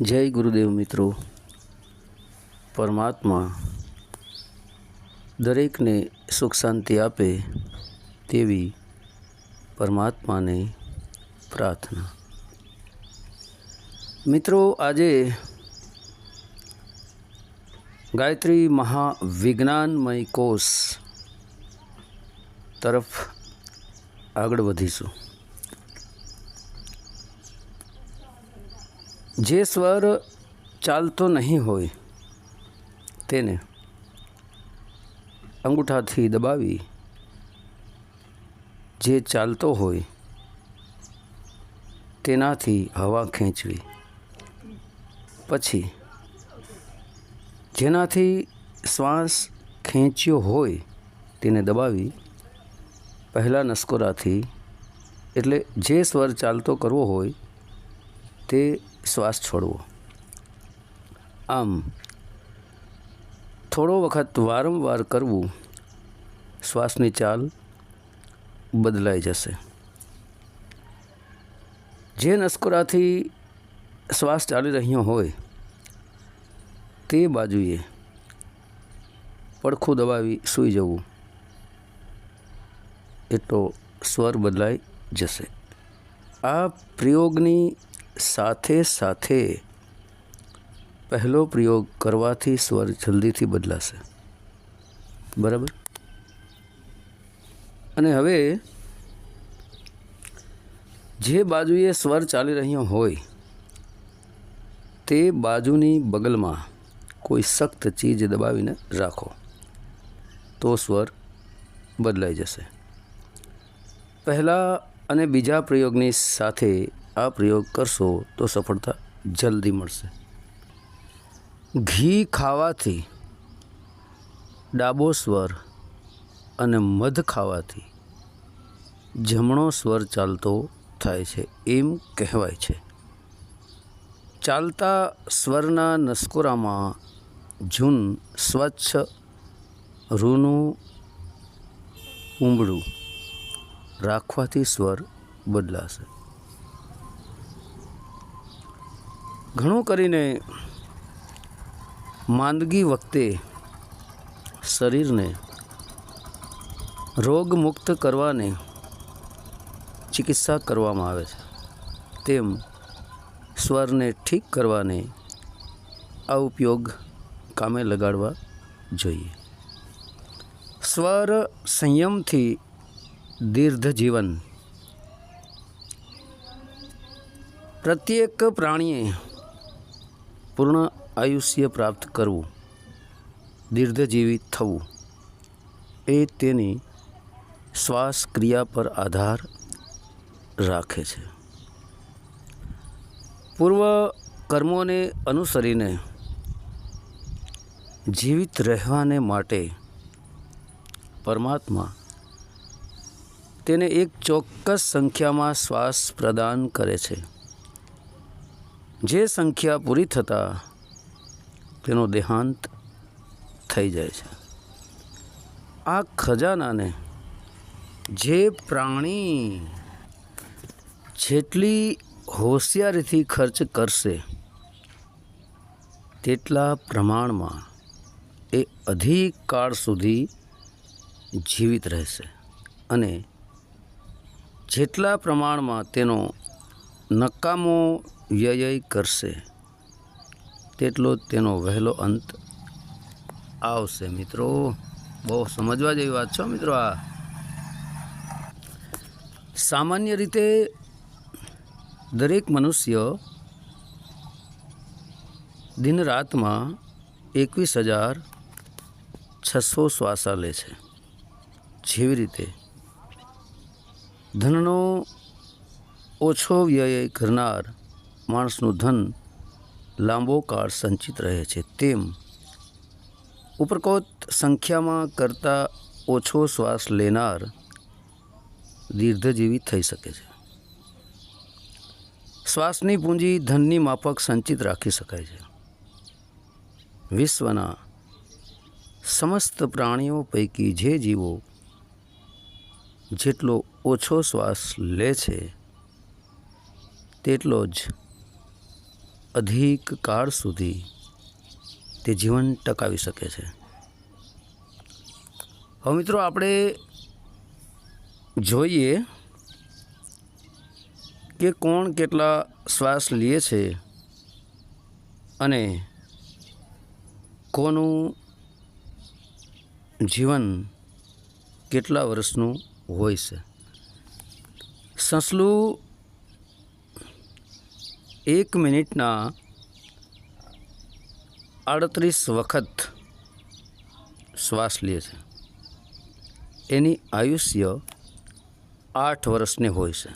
જય ગુરુદેવ મિત્રો. પરમાત્મા દરેકને સુખ શાંતિ આપે તેવી પરમાત્માને પ્રાર્થના. મિત્રો, આજે ગાયત્રી મહાવિજ્ઞાનમય કોષ તરફ આગળ વધીશું. જે સ્વર ચાલતો નહીં હોય, તેને અંગૂઠાથી દબાવી જે ચાલતો હોય, તેનાથી હવા ખેંચવી. પછી જેનાથી શ્વાસ ખેંચ્યો હોય, તેને દબાવી પહેલાં નસકોરાથી, એટલે જે સ્વર ચાલતો કરવો હોય, તે શ્વાસ છોડવો. આમ, થોડો વખત વારંવાર કરવું, શ્વાસની ચાલ બદલાઈ જશે. જે નસકોરાથી શ્વાસ ચાલી રહ્યો હોય, તે બાજુએ પડખું દબાવી સૂઈ જવું. એટલો સ્વર બદલાઈ જશે. આ પ્રયોગની સાથે સાથે પહેલો પ્રયોગ કરવાથી સ્વર જલ્દીથી બદલાશે. બરાબર? અને હવે જે બાજુએ સ્વર ચાલી રહ્યો હોય, તે બાજુની બગલમાં કોઈ સખ્ત ચીજ દબાવીને રાખો, તો સ્વર બદલાઈ જશે. પહેલાં અને બીજા પ્રયોગની સાથે આ પ્રયોગ કરશો તો સફળતા જલ્દી મળશે. ઘી ખાવાથી ડાબો સ્વર અને મધ ખાવાથી જમણો સ્વર ચાલતો થાય છે એમ કહેવાય છે. ચાલતા સ્વરના નસકોરામાં જૂન સ્વચ્છ રૂનું ઉંબળું રાખવાથી સ્વર બદલાશે. ઘણું કરીને માંદગી વખતે શરીરને રોગમુક્ત કરવાની ચિકિત્સા કરવામાં આવે છે. તેમ સ્વરને ઠીક કરવાને આ ઉપયોગ કામે લગાડવા જોઈએ. સ્વર સંયમથી દીર્ઘ જીવન પ્રત્યેક પ્રાણીએ પૂર્ણ આયુષ્ય પ્રાપ્ત કરવું, દીર્ઘજીવી થવું, એ તેની શ્વાસ ક્રિયા પર આધાર રાખે છે. પૂર્વ કર્મોને અનુસરીને જીવિત રહેવાને માટે પરમાત્મા તેને એક ચોક્કસ સંખ્યામાં શ્વાસ પ્રદાન કરે છે. જે સંખ્યા પૂરી થતાં તેનો દેહાંત થઈ જાય છે. આ ખજાનાને જે પ્રાણી જેટલી હોશિયારીથી ખર્ચ કરશે, તેટલા પ્રમાણમાં એ અધિક કાળ સુધી જીવિત રહેશે અને જેટલા પ્રમાણમાં તેનો નકામો વ્યય કરશે. તેટલો તેનો વહેલો અંત આવશે. મિત્રો, બહુ સમજવા જેવી વાત છો મિત્રો આ. સામાન્ય રીતે દરેક મનુષ્ય દિન રાતમાં એકવીસ હજાર છસો શ્વાસા લે છે. જેવી રીતે ધનનો ઓછો વ્યય કરનાર માણસનું ધન લાંબો કાળ સંચિત રહે છે. તેમ ઉપરકોત સંખ્યામાં કરતાં ઓછો શ્વાસ લેનાર દીર્ઘજીવી થઈ શકે છે. શ્વાસની પૂંજી ધનની માફક સંચિત રાખી શકાય છે. વિશ્વના સમસ્ત પ્રાણીઓ પૈકી જે જીવો જેટલો ઓછો શ્વાસ લે છે, તેટલો જ અધિક કાળ સુધી તે જીવન ટકાવી શકે છે. હવે મિત્રો આપણે જોઈએ કે કોણ કેટલા શ્વાસ લે છે અને કોનું જીવન કેટલા વર્ષનું હોય છે. સસલું એક મિનિટના આડત્રીસ વખત શ્વાસ લે છે. એની આયુષ્ય આઠ વર્ષની હોય છે.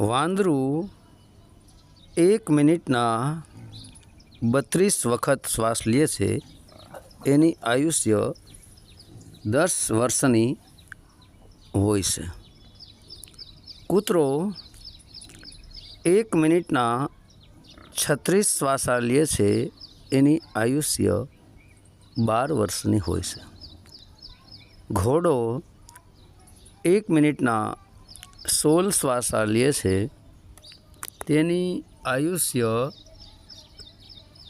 વાંદરું એક મિનિટના બત્રીસ વખત શ્વાસ લે છે. એની આયુષ્ય દસ વર્ષની હોય છે. કૂતરો એક મિનિટના છત્રીસ શ્વાસા લે છે, એની આયુષ્ય બાર વર્ષની હોય છે. ઘોડો એક મિનિટના સોળ શ્વાસા લે છે, તેની આયુષ્ય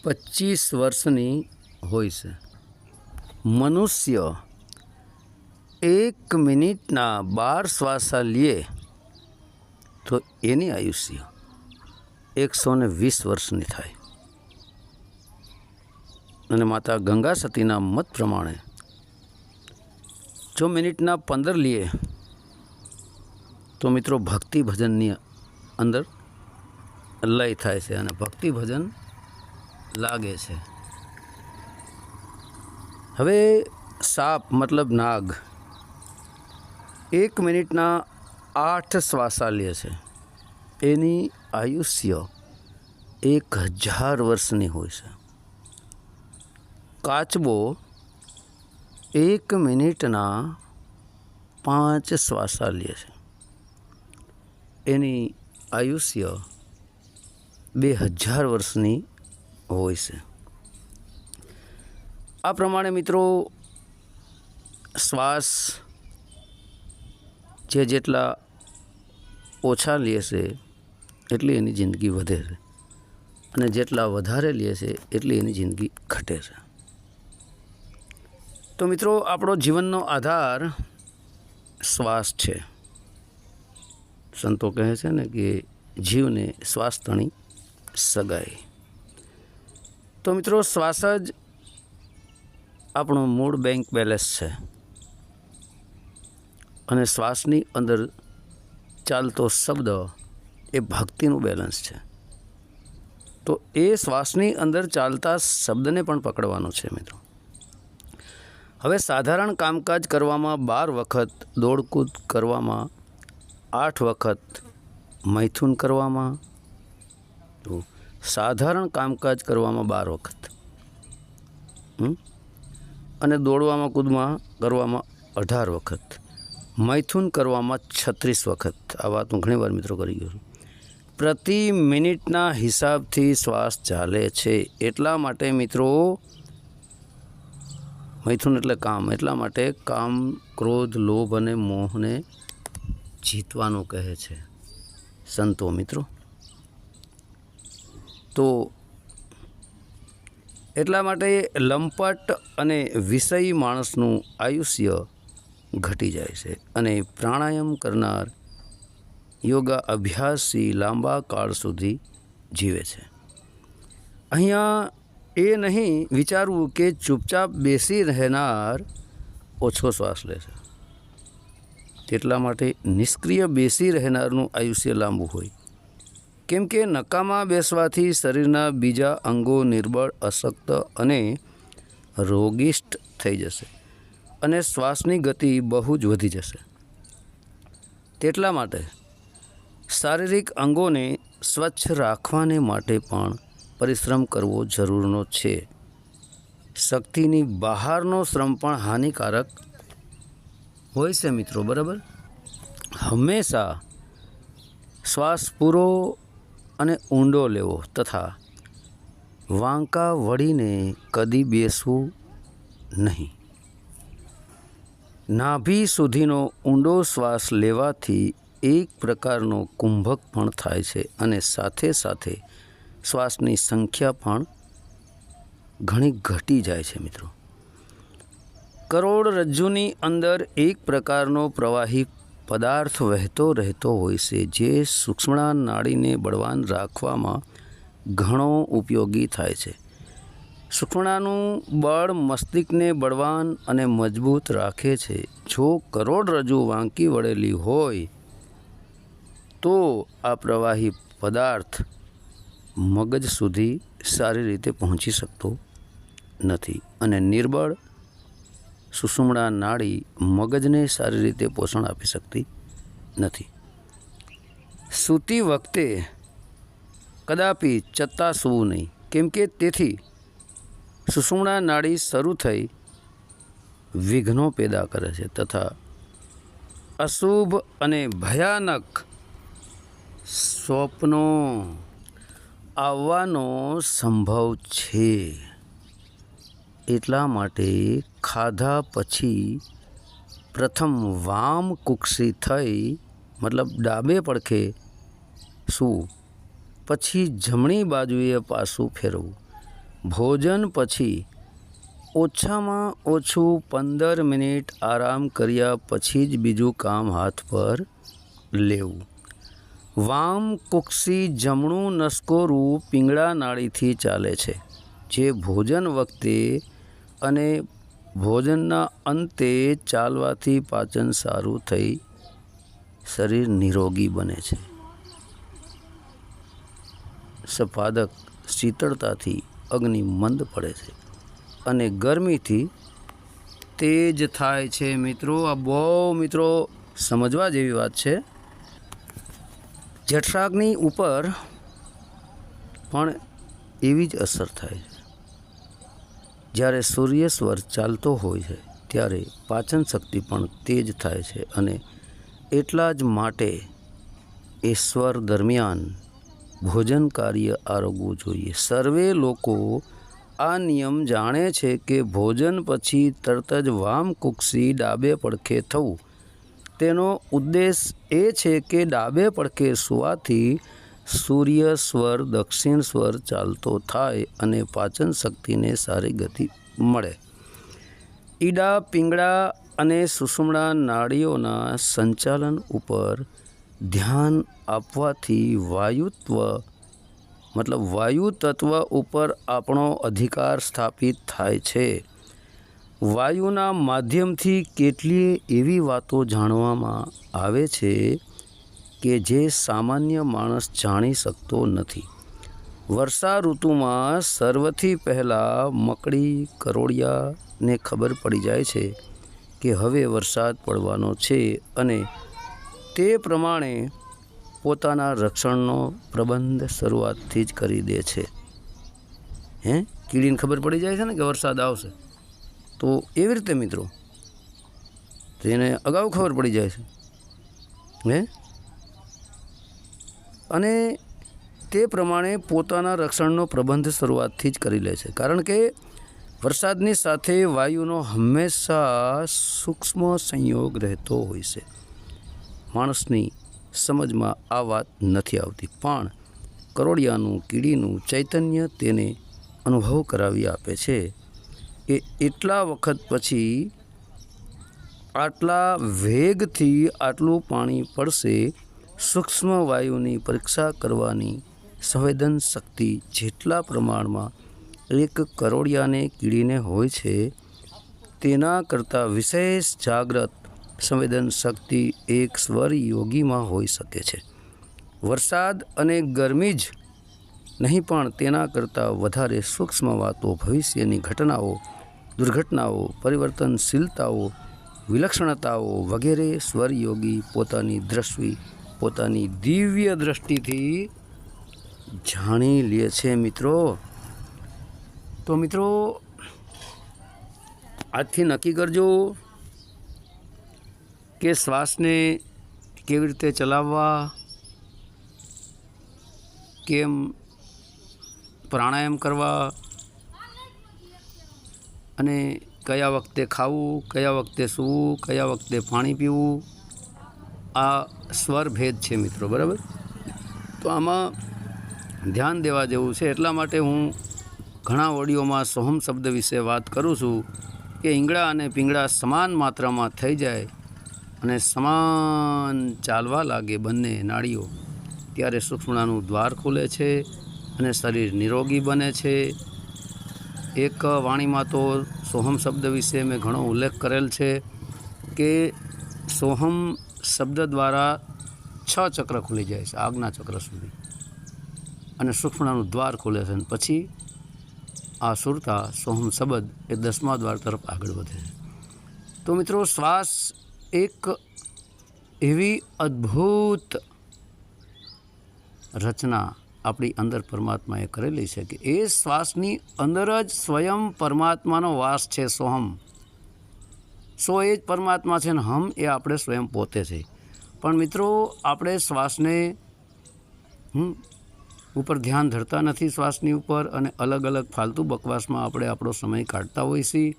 પચીસ વર્ષની હોય છે. મનુષ્ય એક મિનિટના બાર શ્વાસા લે તો એની આયુષ્ય એકસો ને વીસ વર્ષની થાય. અને માતા ગંગા સતીના મત પ્રમાણે જો મિનિટના પંદર લીએ, તો મિત્રો ભક્તિ ભજનની અંદર લય થાય છે અને ભક્તિ ભજન લાગે છે. હવે સાપ મતલબ નાગ એક મિનિટના આઠ શ્વાસા લે છે. એની આયુષ્ય એક હજાર વર્ષની હોય છે. કાચબો એક મિનિટના પાંચ શ્વાસા લે છે. એની આયુષ્ય બે હજાર વર્ષની હોય છે. આ પ્રમાણે મિત્રો, શ્વાસ જે જેટલા ઓછા લે છે એટલી એની જિંદગી વધે છે. અને જેટલા વધારે લે છે, એટલી એની જિંદગી ઘટે છે. તો મિત્રો, આપણો જીવનનો આધાર શ્વાસ છે. સંતો કહે છે ને કે જીવને શ્વાસ તણી સગાઈ. તો મિત્રો, શ્વાસ જ આપણો મૂળ બેંક બેલેન્સ છે. અને શ્વાસની અંદર ચાલતો શબ્દ એ ભક્તિનું બેલેન્સ છે. તો એ શ્વાસની અંદર ચાલતા શબ્દને પણ પકડવાનો છે મિત્રો. હવે સાધારણ કામકાજ કરવામાં બાર વખત, દોડકૂદ કરવામાં આઠ વખત, મૈથુન કરવામાં સાધારણ કામકાજ કરવામાં બાર વખત. અને દોડવામાં, કૂદમાં કરવામાં અઢાર વખત. મૈથુન કરવામાં છત્રીસ વખત. આ વાત હું ઘણીવાર મિત્રો કરી ગયો છું. પ્રતિ મિનિટના હિસાબથી શ્વાસ ચાલે છે. એટલા માટે મિત્રો, મૈથુન એટલે કામ. એટલા માટે કામ, ક્રોધ, લોભ અને મોહને જીતવાનું કહે છે સંતો મિત્રો. તો એટલા માટે લંપટ અને વિષયી માણસનું આયુષ્ય ઘટી જાય છે અને પ્રાણાયામ કરનાર યોગા અભ્યાસી લાંબા કાળ સુધી જીવે છે. અહીંયા એ નહીં વિચારવું કે ચૂપચાપ બેસી રહેનાર ઓછો શ્વાસ લે છે. તેટલા માટે નિષ્ક્રિય બેસી રહેનારનું આયુષ્ય લાંબુ હોય. કેમ કે નકામાં બેસવાથી શરીરના બીજા અંગો નિર્બળ, અશક્ત અને રોગિષ્ટ થઈ જશે અને શ્વાસની ગતિ બહુ જ વધી જશે. તેટલા માટે શારીરિક અંગોને સ્વચ્છ રાખવાને માટે પણ પરિશ્રમ કરવો જરૂરનો છે. શક્તિની બહારનો શ્રમ પણ હાનિકારક હોય છે મિત્રો, બરાબર? હંમેશા શ્વાસ પૂરો અને ઊંડો લેવો તથા વાંકા વળીને કદી બેસવું નહીં. નાભી સુધીનો ઊંડો શ્વાસ લેવાથી એક પ્રકારનો કુંભક પણ થાય છે અને સાથે સાથે શ્વાસની સંખ્યા પણ ઘણી ઘટી જાય છે મિત્રો. કરોડરજ્જુની અંદર એક પ્રકારનો પ્રવાહી પદાર્થ વહેતો રહેતો હોય છે, જે સૂક્ષ્મણા નાડીને બળવાન રાખવામાં ઘણો ઉપયોગી થાય છે. સૂક્ષ્મણાનું બળ મસ્તિષ્કને બળવાન અને મજબૂત રાખે છે. જો કરોડરજ્જુ વાંકી વળેલી હોય તો આ પ્રવાહી પદાર્થ મગજ સુધી સારી રીતે પહોંચી શકતો નથી અને નિર્બળ સુષુમણા નાળી મગજને સારી રીતે પોષણ આપી શકતી નથી. સૂતી વખતે કદાપી ચત્તાસવું નહીં, કેમ કે તેથી સુષુમણા નાળી શરૂ થઈ વિઘ્નો પેદા કરે છે તથા અશુભ અને ભયાનક સ્વપ્નો આવવાનો સંભવ છે. એટલા માટે ખાધા પછી પ્રથમ વામ કુક્ષી થઈ, મતલબ ડાબે પડખે શું પછી જમણી બાજુએ પાછું ફેરવું. ભોજન પછી ઓછામાં ઓછું પંદર મિનિટ આરામ કર્યા પછી જ બીજું કામ હાથ પર લેવું. વામ, કુક્ષી, જમણું, નસકોરું, પિંગળા નાળીથી ચાલે છે. જે ભોજન વખતે અને ભોજનના અંતે ચાલવાથી પાચન સારું થઈ શરીર નિરોગી બને છે. સપાદક શીતળતાથી અગ્નિ મંદ પડે છે અને ગરમીથી તેજ થાય છે. મિત્રો, આ બહુ મિત્રો સમજવા જેવી વાત છે. જઠરાગ્નિ ઉપર પણ એવી જ અસર થાય છે. જ્યારે સૂર્ય સ્વર ચાલતો હોય છે, ત્યારે પાચન શક્તિ પણ તેજ થાય છે અને એટલા જ માટે એ સ્વર દરમિયાન ભોજન કાર્ય આરોગવું જોઈએ. સર્વે લોકો આ નિયમ જાણે છે કે ભોજન પછી તરત જ વામ કુક્ષી ડાબે પડખે થવું તેનો ઉદ્દેશ એ છે કે ડાબે પડખે સુવાથી સૂર્ય સ્વર, દક્ષિણ સ્વર ચાલતો થાય અને પાચન શક્તિને સારી ગતિ મળે. ઈડા, પિંગળા અને સુષુમણા નાડીઓના સંચાલન ઉપર ધ્યાન આપવાથી વાયુત્વ, મતલબ વાયુ તત્વ ઉપર આપણો અધિકાર સ્થાપિત થાય છે. વાયુના માધ્યમથી કેટલીય એવી વાતો જાણવામાં આવે છે કે જે સામાન્ય માણસ જાણી શકતો નથી. વર્ષા ઋતુમાં સર્વથી પહેલાં મકડી, કરોળિયાને ખબર પડી જાય છે કે હવે વરસાદ પડવાનો છે અને તે પ્રમાણે પોતાના રક્ષણનો પ્રબંધ શરૂઆતથી જ કરી દે છે. હે? કીડીને ખબર પડી જાય છે ને કે વરસાદ આવશે? તો એવી રીતે મિત્રો તેને અગાઉ ખબર પડી જાય છે, હે? અને તે પ્રમાણે પોતાના રક્ષણનો પ્રબંધ શરૂઆતથી જ કરી લે છે. કારણ કે વરસાદની સાથે વાયુનો હંમેશા સૂક્ષ્મ સંયોગ રહેતો હોય છે. માણસની સમજમાં આ વાત નથી આવતી, પણ કરોડિયાનું, કીડીનું ચૈતન્ય તેને અનુભવ કરાવી આપે છે. કે એટલા વખત પછી આટલા વેગથી આટલું પાણી પડશે, સૂક્ષ્મ વાયુની પરીક્ષા કરવાની સંવેદન શક્તિ જેટલા પ્રમાણમાં એક કરોડિયાને કીડીને હોય છે, તેના કરતાં વિશેષ જાગ્રત સંવેદન શક્તિ એક સ્વર યોગીમાં હોઈ શકે છે. વરસાદ અને ગરમી જ નહીં પણ તેના કરતાં વધારે સૂક્ષ્મ વાતો ભવિષ્યની ઘટનાઓ દુર્ઘટનાઓ, પરિવર્તનશીલતાઓ, વિલક્ષણતાઓ વગેરે સ્વરયોગી પોતાની દ્રષ્ટિ, પોતાની દિવ્ય દ્રષ્ટિથી જાણી લે છે મિત્રો. તો મિત્રો, આજથી નક્કી કરજો કે શ્વાસને કેવી રીતે ચલાવવા, કેમ પ્રાણાયામ કરવા અને કયા વખતે ખાવું, કયા વખતે સૂવું, કયા વખતે પાણી પીવું, આ સ્વર ભેદ છે મિત્રો, બરાબર? તો આમાં ધ્યાન દેવા જેવું છે, એટલા માટે હું ઘણા ઓડિયોમાં સોહમ શબ્દ વિશે વાત કરું છું કે ઈંગળા અને પીંગળા સમાન માત્રામાં થઈ જાય અને સમાન ચાલવા લાગે બંને નાડીઓ ત્યારે સુષુમ્નાનું દ્વાર ખુલે છે અને શરીર નિરોગી બને છે એક વાણીમાં તો સોહમ શબ્દ વિશે મેં ઘણો ઉલ્લેખ કરેલ છે કે સોહમ શબ્દ દ્વારા છ ચક્ર ખુલી જાય છે, આજ્ઞા ચક્ર સુધી. અને સુષુમ્નાનું દ્વાર ખુલે છે અને પછી આ સુરતા, સોહમ શબ્દ એ દસમા દ્વાર તરફ આગળ વધે છે. તો મિત્રો, શ્વાસ એક એવી અદ્ભુત રચના આપણી અંદર પરમાત્માએ કરેલી છે કે એ શ્વાસની અંદર જ સ્વયં પરમાત્માનો વાસ છે સોહમ સો એ જ પરમાત્મા છે ને હમ એ આપણે સ્વયં પોતે છે. પણ મિત્રો, આપણે શ્વાસને ઉપર ધ્યાન ધરતા નથી શ્વાસની ઉપર અને અલગ અલગ ફાલતુ બકવાસમાં આપણે આપણો સમય કાઢતા હોઈએ છીએ.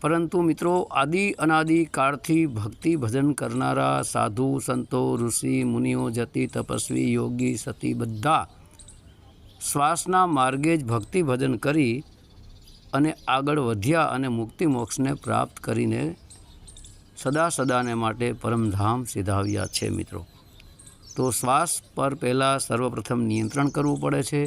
પરંતુ મિત્રો, આદિ અનાદિ કાળથી ભક્તિ ભજન કરનારા સાધુ સંતો, ઋષિ, મુનિઓ, જતિ તપસ્વી, યોગી, સતી બધા શ્વાસના માર્ગે જ ભક્તિ ભજન કરી અને આગળ વધ્યા અને મુક્તિ મોક્ષને પ્રાપ્ત કરીને સદા સદાને માટે પરમધામ સિધાવ્યા છે મિત્રો. તો શ્વાસ પર પહેલાં સર્વપ્રથમ નિયંત્રણ કરવું પડે છે.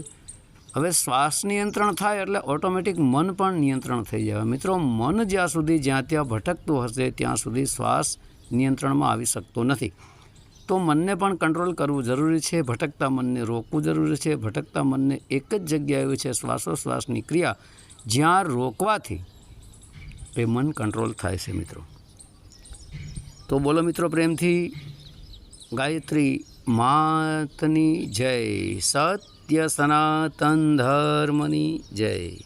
હવે શ્વાસ નિયંત્રણ થાય એટલે ઓટોમેટિક મન પણ નિયંત્રણ થઈ જાય. મિત્રો, મન જ્યાં સુધી જ્યાં ત્યાં ભટકતું હશે, ત્યાં સુધી શ્વાસ નિયંત્રણમાં આવી શકતો નથી. તો મનને પણ કંટ્રોલ કરવું જરૂરી છે, ભટકતા મનને રોકવું જરૂરી છે, ભટકતા મનને એક જ જગ્યાએ છે, શ્વાસોશ્વાસની ક્રિયા. જ્યાં રોકવાથી એ મન કંટ્રોલ થાય છે મિત્રો. તો બોલો મિત્રો પ્રેમથી, ગાયત્રી માતની જય. સત્ય સનાતન ધર્મની જય.